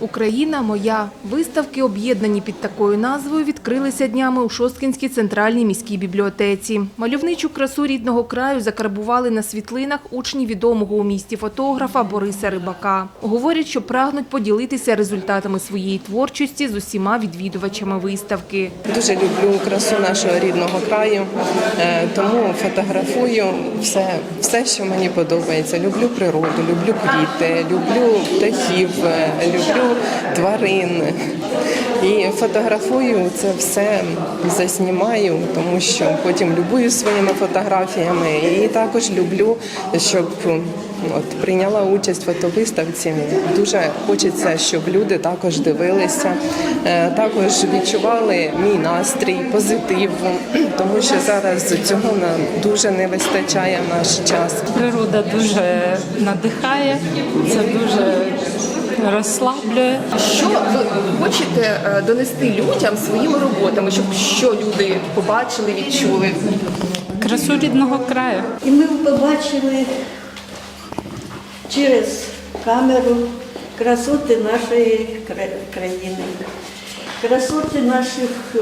Україна моя. Виставки, об'єднані під такою назвою, відкрилися днями у Шосткінській центральній міській бібліотеці. Мальовничу красу рідного краю закарбували на світлинах учні відомого у місті фотографа Бориса Рибака. Говорять, що прагнуть поділитися результатами своєї творчості з усіма відвідувачами виставки. Дуже люблю красу нашого рідного краю, е, тому фотографую все, все, що мені подобається. Люблю природу, люблю квіти, люблю птахів, е, люблю тварин. І фотографую це все, заснімаю, тому що потім любую своїми фотографіями. І також люблю, щоб от, прийняла участь в фотовиставці. Дуже хочеться, щоб люди також дивилися, е, також відчували мій настрій, позитив, тому що зараз цього нам дуже не вистачає наш час. Природа дуже надихає, це дуже розслаблює. Що ви хочете е, донести людям своїми роботами, щоб що люди побачили, відчули? Красу рідного краю. І ми побачили через камеру красоти нашої країни, красоти наших, е,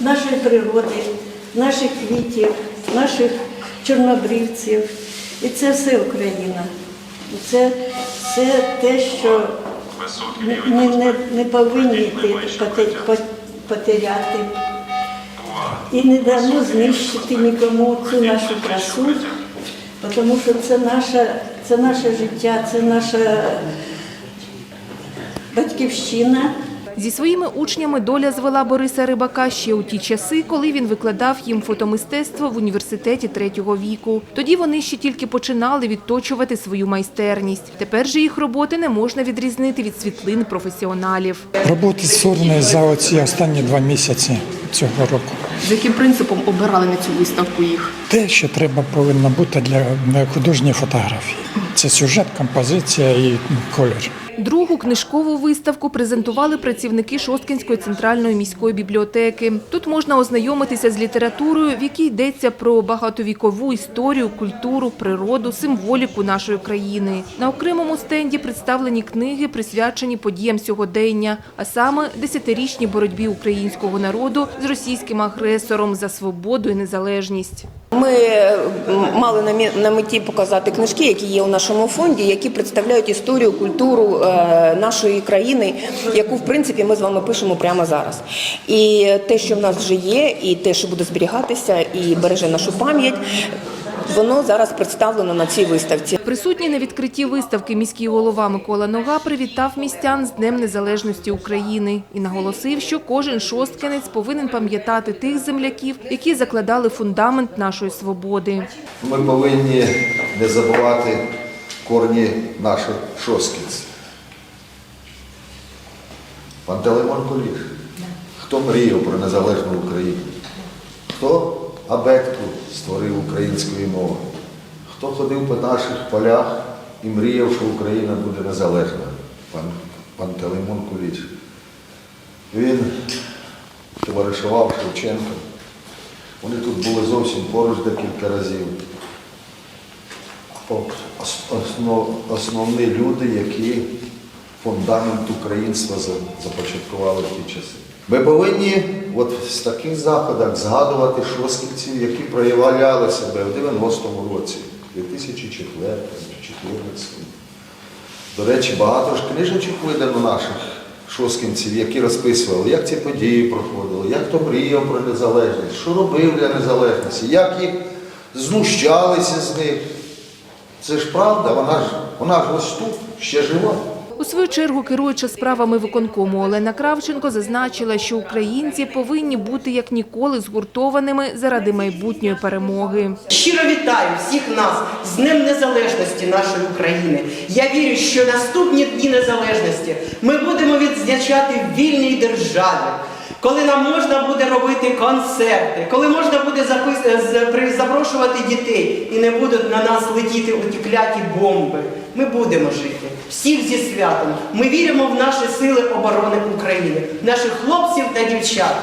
нашої природи, наших квітів, наших чорнобривців. І це все Україна. І це все те, що ми не, не повинні йти потеряти. І не дамо знищити нікому цю нашу красу, тому що це наше, це наше життя, це наша батьківщина. Зі своїми учнями доля звела Бориса Рибака ще у ті часи, коли він викладав їм фотомистецтво в університеті третього віку. Тоді вони ще тільки починали відточувати свою майстерність. Тепер же їх роботи не можна відрізнити від світлин професіоналів. Роботи створені за оці останні два місяці цього року. З яким принципом обирали на цю виставку їх? Те, що треба повинно бути для художньої фотографії. Це сюжет, композиція і колір. Другу книжкову виставку презентували працівники Шосткінської центральної міської бібліотеки. Тут можна ознайомитися з літературою, в якій йдеться про багатовікову історію, культуру, природу, символіку нашої країни. На окремому стенді представлені книги, присвячені подіям сьогодення, а саме десятирічній боротьбі українського народу з російським агресором за свободу і незалежність. Ми мали на меті показати книжки, які є у нашому фонді, які представляють історію, культуру е, нашої країни, яку в принципі ми з вами пишемо прямо зараз. І те, що в нас вже є, і те, що буде зберігатися, і береже нашу пам'ять, воно зараз представлено на цій виставці. Присутній на відкритті виставки міський голова Микола Нога привітав містян з Днем Незалежності України і наголосив, що кожен шосткинець повинен пам'ятати тих земляків, які закладали фундамент нашої свободи. Ми повинні не забувати корні наших шосткінців. Пантелеймон Куліш. Хто мріяв про незалежну Україну? Хто абетку створив української мови? Хто ходив по наших полях і мріяв, що Україна буде незалежна? Пан Пантелеймон Куліш. Він товаришував Шевченка. Вони тут були зовсім поруч декілька разів. Основ- Основні люди, які фундамент українства започаткували в ті часи. Ми повинні от в таких заходах згадувати шостківців, які проявляли себе в 90-му році, 2004 2014 До речі, багато ж книжечок видано наших шосткінців, які розписували, як ці події проходили, як хто мріяв про незалежність, що робив для незалежності, як їх знущалися з них. Це ж правда, вона ж, вона ж ось тут, ще жива. У свою чергу, керуюча справами виконкому Олена Кравченко зазначила, що українці повинні бути як ніколи згуртованими заради майбутньої перемоги. Щиро вітаю всіх нас з Днем Незалежності нашої України. Я вірю, що наступні дні незалежності ми будемо відзначати в вільній державі, коли нам можна буде робити концерти, коли можна буде запис- запрошувати дітей і не будуть на нас летіти оті кляті бомби. Ми будемо жити. Всіх зі святом. Ми віримо в наші сили оборони України, наших хлопців та дівчат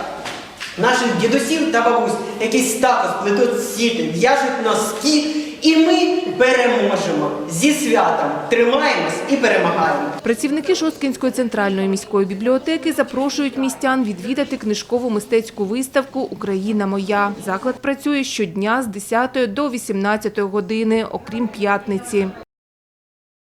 наших дідусів та бабусь, які стато плетуть сіти, в'яжуть носки І ми переможемо зі святом. Тримаємось і перемагаємо. Працівники Шосткинської центральної міської бібліотеки запрошують містян відвідати книжкову мистецьку виставку Україна моя. Заклад працює щодня з 10 до 18 години, окрім п'ятниці.